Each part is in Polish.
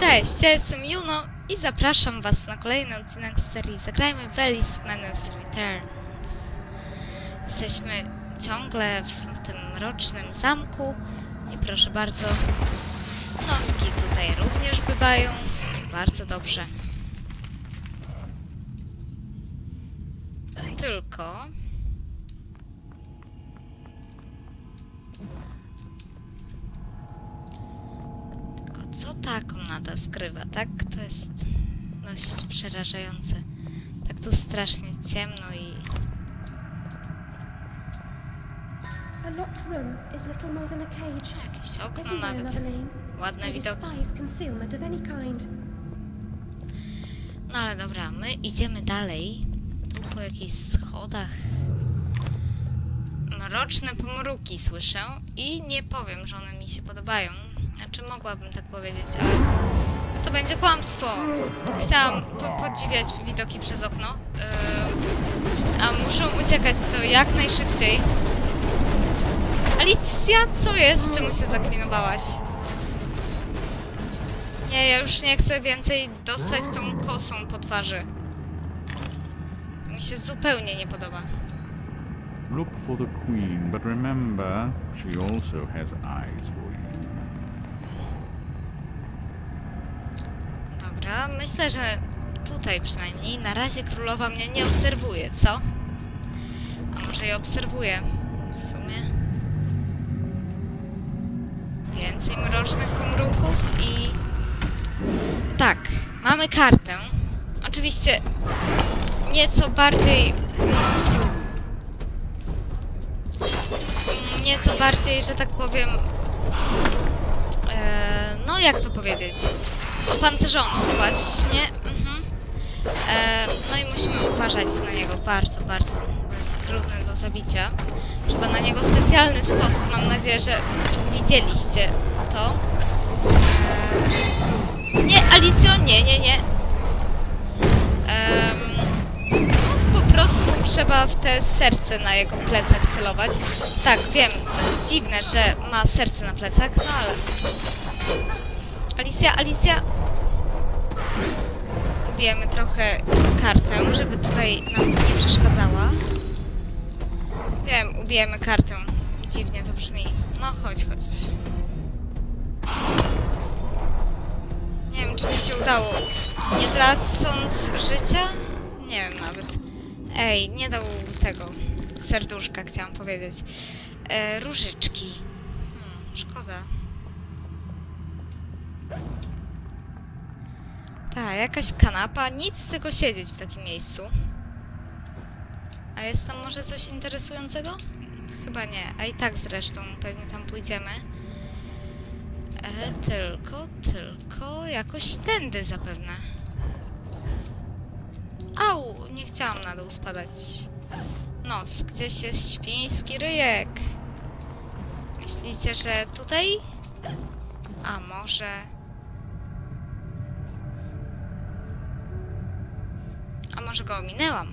Cześć, ja jestem Juno i zapraszam Was na kolejny odcinek z serii Zagrajmy Alice Menace Returns. Jesteśmy ciągle w, w tym mrocznym zamku i proszę bardzo, noski tutaj również bywają i bardzo dobrze. Tylko... co ta komnata skrywa, tak? To jest dość przerażające. Tak tu strasznie ciemno i... Jakieś okno nawet. Ładne widoki. No ale dobra, my idziemy dalej. Tu po jakichś schodach. Mroczne pomruki słyszę i nie powiem, że one mi się podobają. Znaczy mogłabym tak powiedzieć, ale to będzie kłamstwo. Chciałam po podziwiać widoki przez okno, yy, a muszę uciekać to jak najszybciej. Alicja, co jest? Czemu się zaklinowałaś? Nie, ja już nie chcę więcej dostać tą kosą po twarzy. To mi się zupełnie nie podoba. Look for the queen, but remember, she also has eyes for you. Dobra, myślę, że tutaj przynajmniej na razie królowa mnie nie obserwuje, co? A może je obserwuje w sumie? Więcej mrocznych pomruków i... Tak, mamy kartę. Oczywiście nieco bardziej... Nieco bardziej, że tak powiem... E, no, jak to powiedzieć? Opancerzoną właśnie. Mhm. E, no i musimy uważać na niego bardzo, bardzo. Jest trudny do zabicia. Trzeba na niego specjalny sposób. Mam nadzieję, że widzieliście to. E, nie, Alicjo, nie, nie, nie. Em, no, po prostu trzeba w te serce na jego plecach celować. Tak, wiem, dziwne, że ma serce na plecach, no ale... Alicja, Alicja! Ubijemy trochę kartę, żeby tutaj nam nie przeszkadzała. Wiem, ubijemy kartę. Dziwnie to brzmi. No chodź, chodź. Nie wiem, czy mi się udało. Nie tracąc życia? Nie wiem nawet. Ej, nie dał tego serduszka, chciałam powiedzieć. E, różyczki. Hmm, szkoda. Tak, jakaś kanapa. Nic tylko siedzieć w takim miejscu. A jest tam może coś interesującego? Chyba nie. A i tak zresztą pewnie tam pójdziemy. E, tylko, tylko jakoś tędy zapewne. Au! Nie chciałam na dół spadać. Nos, gdzieś jest świński ryjek. Myślicie, że tutaj? A może... może go ominęłam?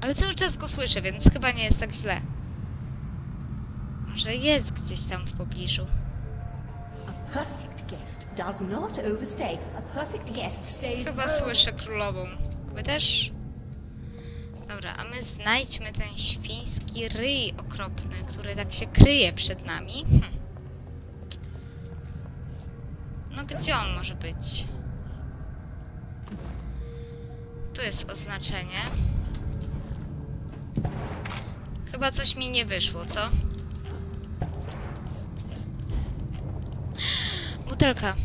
Ale cały czas go słyszę, więc chyba nie jest tak źle. Może jest gdzieś tam w pobliżu. Chyba słyszę królową. Wy też? Dobra, a my znajdźmy ten świński ryj okropny, który tak się kryje przed nami. Hm. No gdzie on może być? Tu jest oznaczenie. Chyba coś mi nie wyszło, co? Butelka.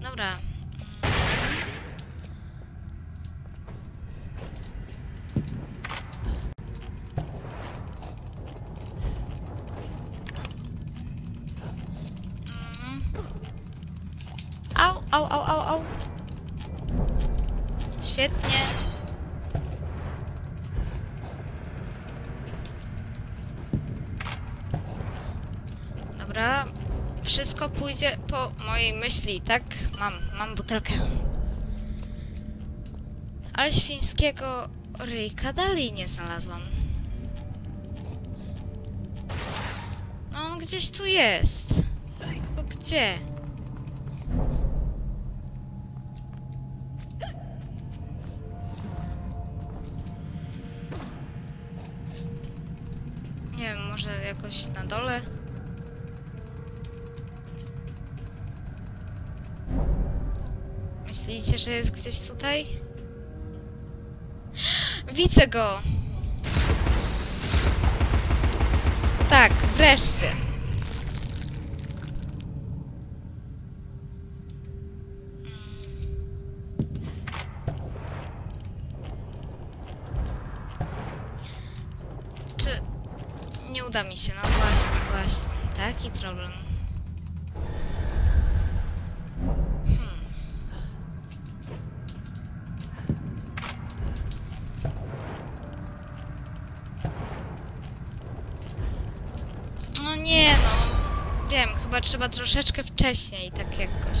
Dobra. Mhm. Au, au, au, au, au. Świetnie. Dobra. Wszystko pójdzie po mojej myśli, tak? Mam, mam butelkę. Ale świńskiego ryjka dalej nie znalazłam. No on gdzieś tu jest. Tylko gdzie? Dole? Myślicie, że jest gdzieś tutaj? Widzę go! Tak, wreszcie. Czy nie uda mi się? No właśnie, właśnie. Taki problem. Hmm. No nie no. Wiem, chyba trzeba troszeczkę wcześniej, tak jakoś.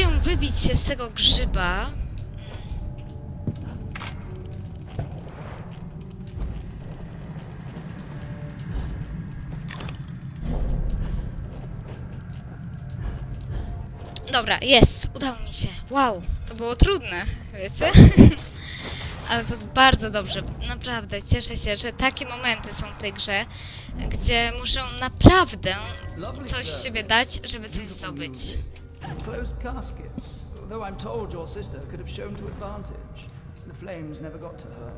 Spróbuję wybić się z tego grzyba. Dobra, jest, udało mi się. Wow, to było trudne, wiecie? Ale to bardzo dobrze, naprawdę cieszę się, że takie momenty są w tej grze, gdzie muszę naprawdę coś z siebie dać, żeby coś zdobyć. Closed caskets, though I'm told your sister could have shown to advantage. The flames never got to her.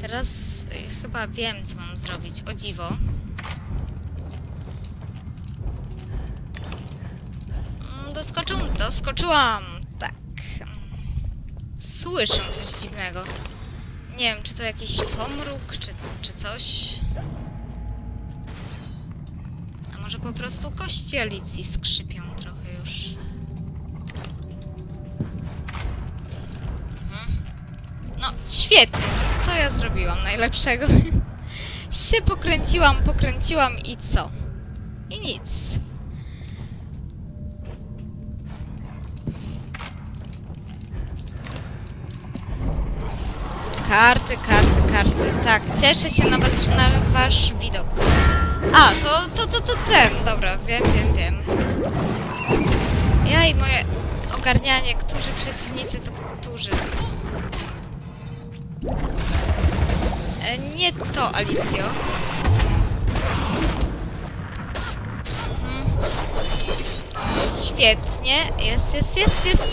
Teraz y, chyba wiem, co mam zrobić. O dziwo. Mm, Doskoczę, doskoczyłam. Tak. Słyszę coś dziwnego. Nie wiem, czy to jakiś pomruk, czy, czy coś. Może po prostu kości Alicji skrzypią trochę już. Mhm. No, świetnie. Co ja zrobiłam najlepszego? się pokręciłam, pokręciłam i co? I nic. Karty, karty, karty. Tak, cieszę się na, was, na wasz widok. A, to, to, to, to ten. Dobra, wiem, wiem, wiem. Ja i moje ogarnianie, którzy przeciwnicy to którzy. E, nie to, Alicjo. Mhm. Świetnie. Jest, jest, jest, jest.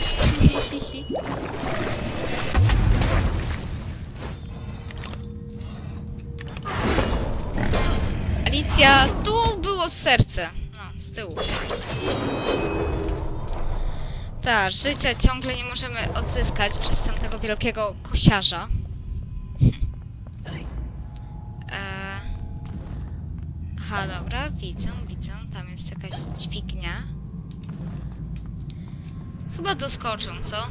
Tu było serce. No, z tyłu. Tak, życia ciągle nie możemy odzyskać przez tamtego wielkiego kosiarza. Eee... Aha, dobra, widzę, widzę. Tam jest jakaś dźwignia. Chyba doskoczę, co?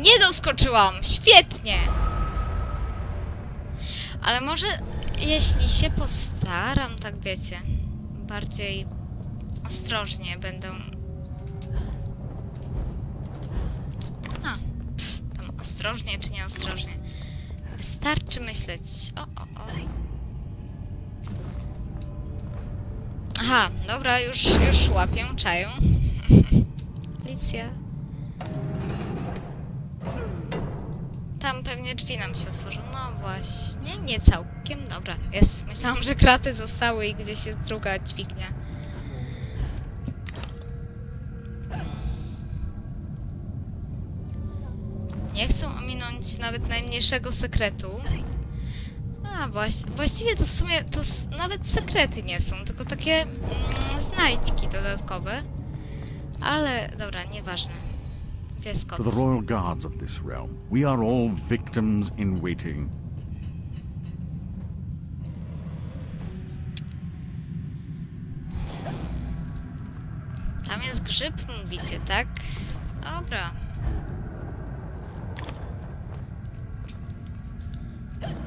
Nie doskoczyłam! Świetnie! Ale może jeśli się postaram, tak wiecie, bardziej ostrożnie będę... A, pff, tam ostrożnie czy nieostrożnie. Wystarczy myśleć. O, o, o. Aha, dobra, już, już łapię, czaję. Alicja. pewnie drzwi nam się otworzą. No właśnie, nie całkiem. Dobra, jest. Myślałam, że kraty zostały i gdzieś jest druga dźwignia. Nie chcę ominąć nawet najmniejszego sekretu. A, właś właściwie to w sumie to nawet sekrety nie są, tylko takie mm, dodatkowe. Ale, dobra, nieważne. To the royal guards of this realm, we are all victims in waiting. Tam jest grzyb, mówicie, tak? Dobra.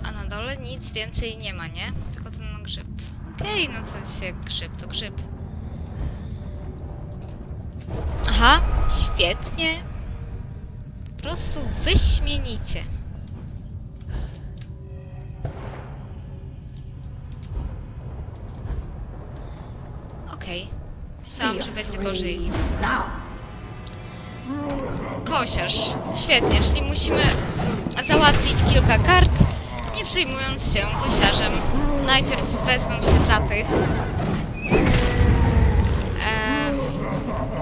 A na dole nic więcej nie ma, nie? Tylko ten grzyb. Okej, no coś jak grzyb, to grzyb. Aha, świetnie prostu wyśmienicie. Okej. Okay. Myślałam, że będzie gorzej. Kosiarz. Świetnie, czyli musimy załatwić kilka kart, nie przejmując się kosiarzem. Najpierw wezmę się za tych. E,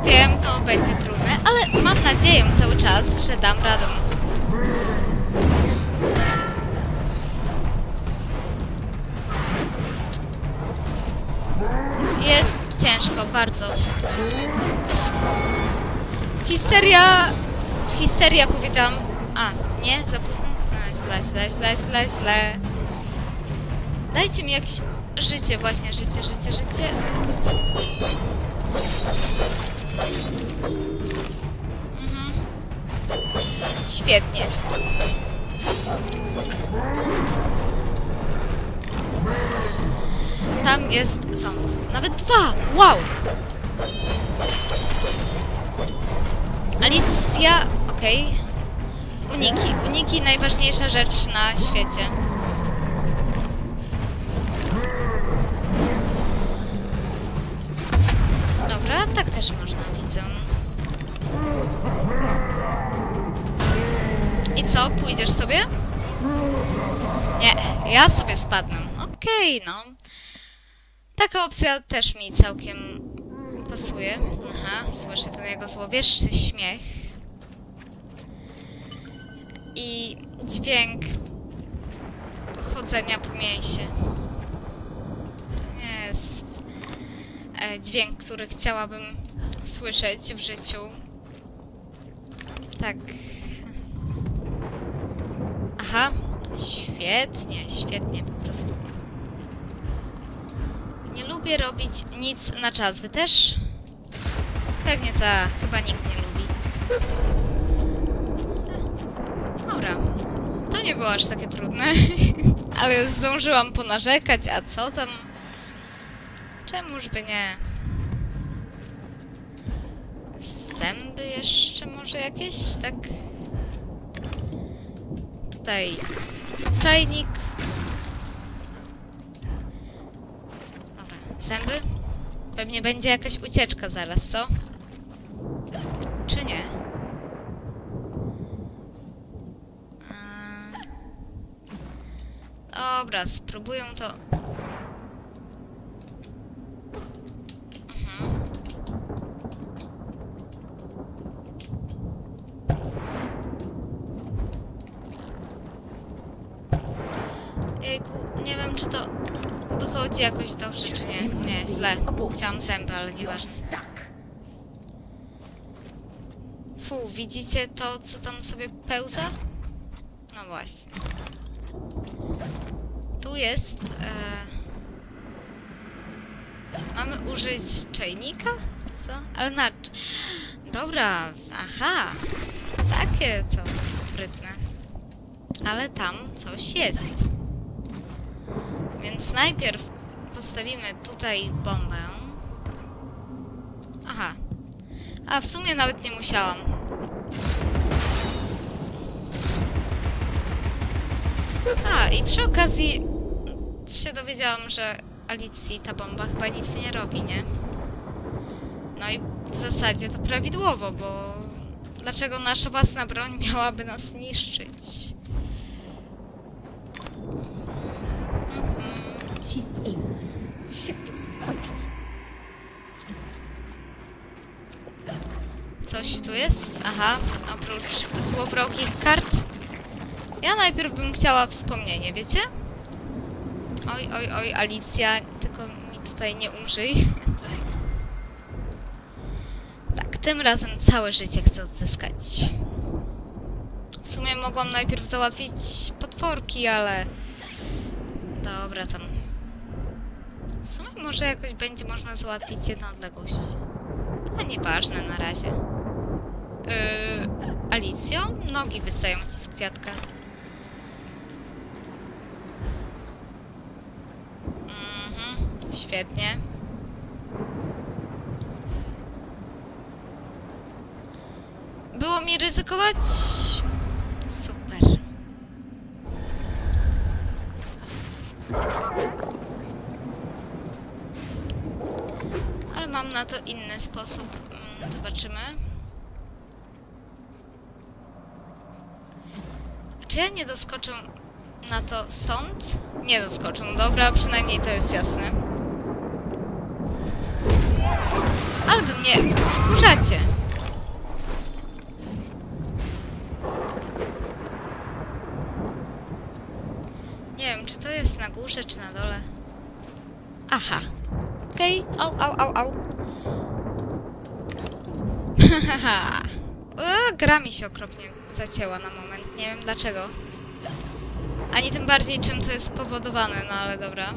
wiem, to będzie trudne ale mam nadzieję cały czas, że dam radę. Jest ciężko, bardzo. Histeria... Histeria powiedziałam... A, nie? Za późno? A, źle, źle, źle, źle, źle. Dajcie mi jakieś życie, właśnie, życie, życie, życie. Świetnie. Tam jest ząb. Nawet dwa! Wow! Alicja, okej. Uniki. Uniki najważniejsza rzecz na świecie. Dobra, tak też można, co, pójdziesz sobie? Nie, ja sobie spadnę. Okej, no. Taka opcja też mi całkiem pasuje. Aha, słyszę ten jego złowieszczy śmiech. I dźwięk chodzenia po mięsie. Jest e, dźwięk, który chciałabym słyszeć w życiu. Tak. Aha, świetnie, świetnie po prostu. Nie lubię robić nic na czas. Wy też? Pewnie ta. Chyba nikt nie lubi. Dobra. To nie było aż takie trudne. Ale zdążyłam ponarzekać, a co tam? Czemuż by nie? Zęby jeszcze może jakieś, tak? Tutaj czajnik. Dobra, zęby? Pewnie będzie jakaś ucieczka zaraz, co? Czy nie? Dobra, spróbuję to... Mhm. Jejku, nie wiem czy to jakoś dobrze, czy nie. Nie, źle. Chciałam zęby, ale nieważne. Fu, widzicie to, co tam sobie pełza? No właśnie. Tu jest... E... Mamy użyć czajnika? Co? Ale na... Dobra, aha. Takie to sprytne. Ale tam coś jest. Więc najpierw postawimy tutaj bombę. Aha. A w sumie nawet nie musiałam. A, i przy okazji się dowiedziałam, że Alicji ta bomba chyba nic nie robi, nie? No i w zasadzie to prawidłowo, bo dlaczego nasza własna broń miałaby nas niszczyć? She's aimless, shiftless, pointless. Coś tu jest? Aha, oprócz złowrogich kart. Ja najpierw bym chciała wspomnienie, wiecie? Oj, oj, oj, Alicja, tylko mi tutaj nie umrzyj. Tak, tym razem całe życie chcę odzyskać. W sumie mogłam najpierw załatwić potworki, ale... Dobra, tam... W sumie może jakoś będzie można załatwić jedną odległość. A nieważne na razie. Yy, Alicjo? Nogi wystają ci z kwiatka. Mhm, świetnie. Było mi ryzykować? Super. mam na to inny sposób. Mm, Zobaczymy. Czy ja nie doskoczę na to stąd? Nie doskoczę. No Dobra, przynajmniej to jest jasne. Ale wy mnie wkurzacie. Nie wiem, czy to jest na górze, czy na dole. Aha. Okej. Au, au, au, au. Haha. O, gra mi się okropnie zacięła na moment. Nie wiem dlaczego. Ani tym bardziej czym to jest spowodowane, no ale dobra.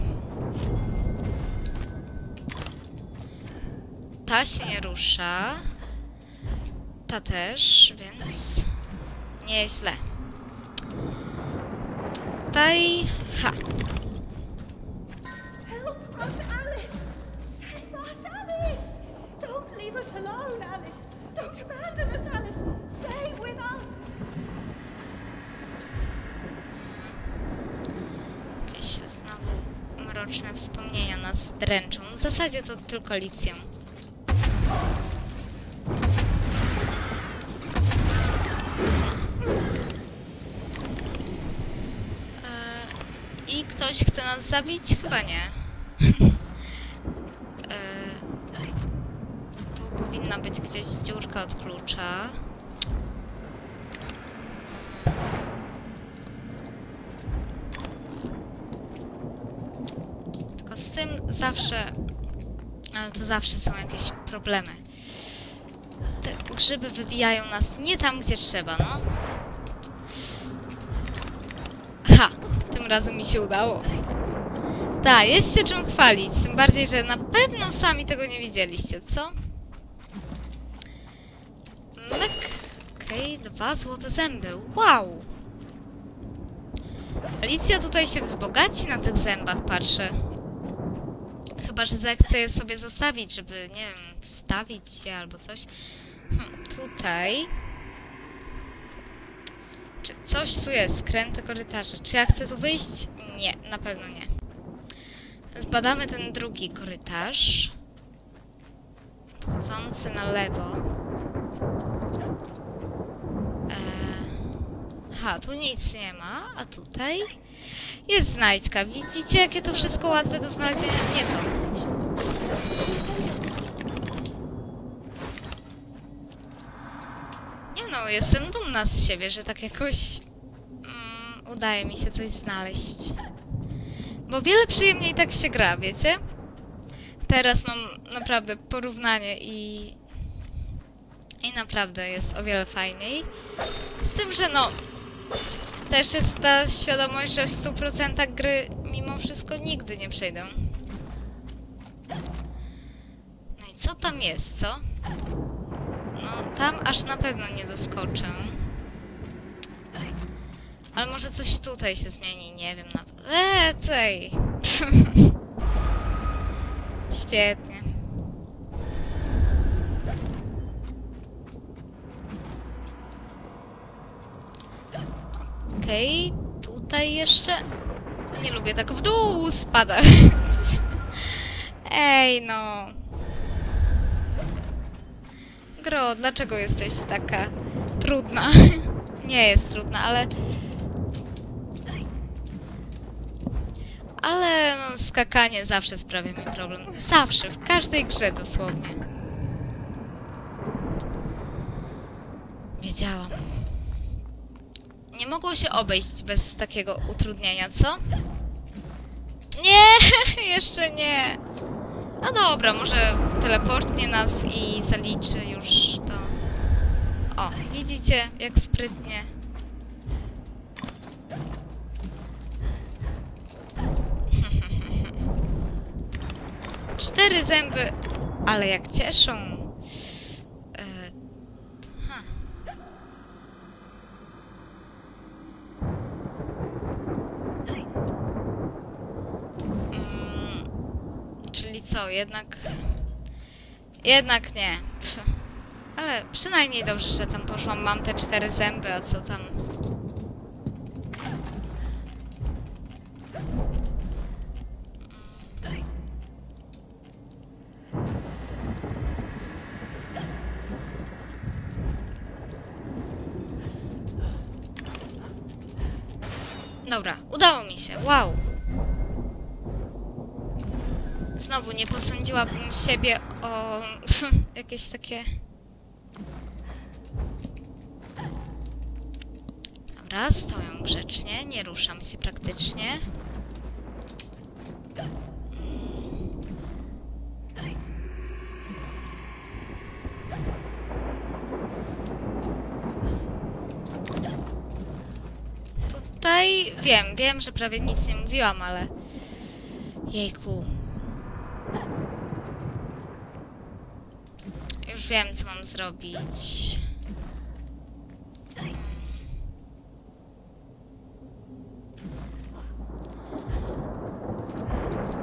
Ta się nie rusza. Ta też, więc nieźle. Tutaj... Ha. Dręczą. W zasadzie to tylko licję. Eee, I ktoś chce nas zabić? Chyba nie. Eee, tu powinna być gdzieś dziurka od klucza. Tylko z tym zawsze... Ale to zawsze są jakieś problemy. Te grzyby wybijają nas nie tam, gdzie trzeba, no. Ha! Tym razem mi się udało. Tak, jest się czym chwalić. Tym bardziej, że na pewno sami tego nie widzieliście, co? Myk. Okej, dwa złote zęby. Wow! Alicja tutaj się wzbogaci na tych zębach, patrzę. Chyba, że zechce je sobie zostawić, żeby, nie wiem, stawić się albo coś. Hm, tutaj. Czy coś tu jest? Kręte korytarze. Czy ja chcę tu wyjść? Nie, na pewno nie. Zbadamy ten drugi korytarz. Odchodzący na lewo. Eee... Aha, tu nic nie ma, a tutaj jest znajdźka. Widzicie, jakie to wszystko łatwe do znalezienia? Nie to. Jestem dumna z siebie, że tak jakoś mm, udaje mi się coś znaleźć. Bo wiele przyjemniej tak się gra, wiecie? Teraz mam naprawdę porównanie i... I naprawdę jest o wiele fajniej. Z tym, że no... Też jest ta świadomość, że w 100% gry mimo wszystko nigdy nie przejdę. No i co tam jest, co? Tam aż na pewno nie doskoczę. Ale może coś tutaj się zmieni, nie wiem nawet. Eee, tej! Świetnie. Okej, tutaj jeszcze... Nie lubię tak w dół spadać. Ej, no. Gro, dlaczego jesteś taka trudna? Nie jest trudna, ale... Ale skakanie zawsze sprawia mi problem. Zawsze, w każdej grze dosłownie. Wiedziałam. Nie mogło się obejść bez takiego utrudnienia, co? Nie, jeszcze nie. No dobra, może teleportnie nas i zaliczy już to. O, widzicie, jak sprytnie. Cztery zęby, ale jak cieszą. jednak... Jednak nie. Ale przynajmniej dobrze, że tam poszłam. Mam te cztery zęby, a co tam... Dobra, udało mi się, wow! Znowu nie posądziłabym siebie o jakieś takie... Dobra, stoją grzecznie, nie ruszam się praktycznie. Tutaj wiem, wiem, że prawie nic nie mówiłam, ale... Jejku. Już wiem, co mam zrobić.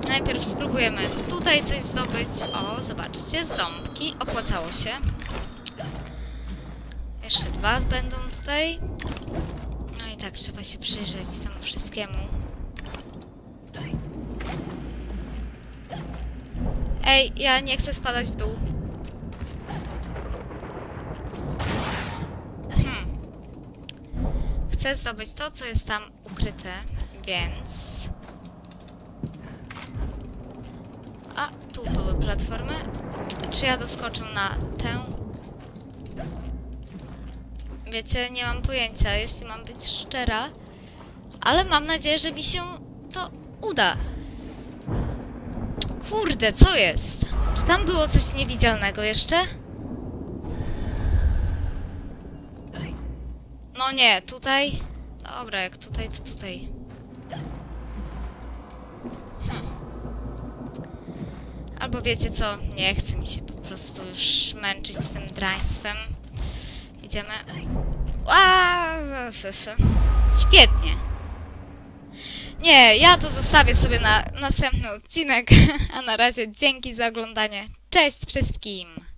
Najpierw spróbujemy tutaj coś zdobyć. O, zobaczcie, ząbki. Opłacało się. Jeszcze dwa będą tutaj. No i tak, trzeba się przyjrzeć temu wszystkiemu. Ej, ja nie chcę spadać w dół. Hmm. Zdobyć to, co jest tam ukryte, więc... A, tu były platformy. Czy ja doskoczę na tę? Wiecie, nie mam pojęcia, jeśli mam być szczera. Ale mam nadzieję, że mi się to uda. Kurde, co jest? Czy tam było coś niewidzialnego jeszcze? Nie, tutaj... Dobra, jak tutaj, to tutaj. Hmm. Albo wiecie co, nie chce mi się po prostu już męczyć z tym draństwem. Idziemy. Aaaa! Świetnie. Nie, ja to zostawię sobie na następny odcinek. A na razie dzięki za oglądanie. Cześć wszystkim!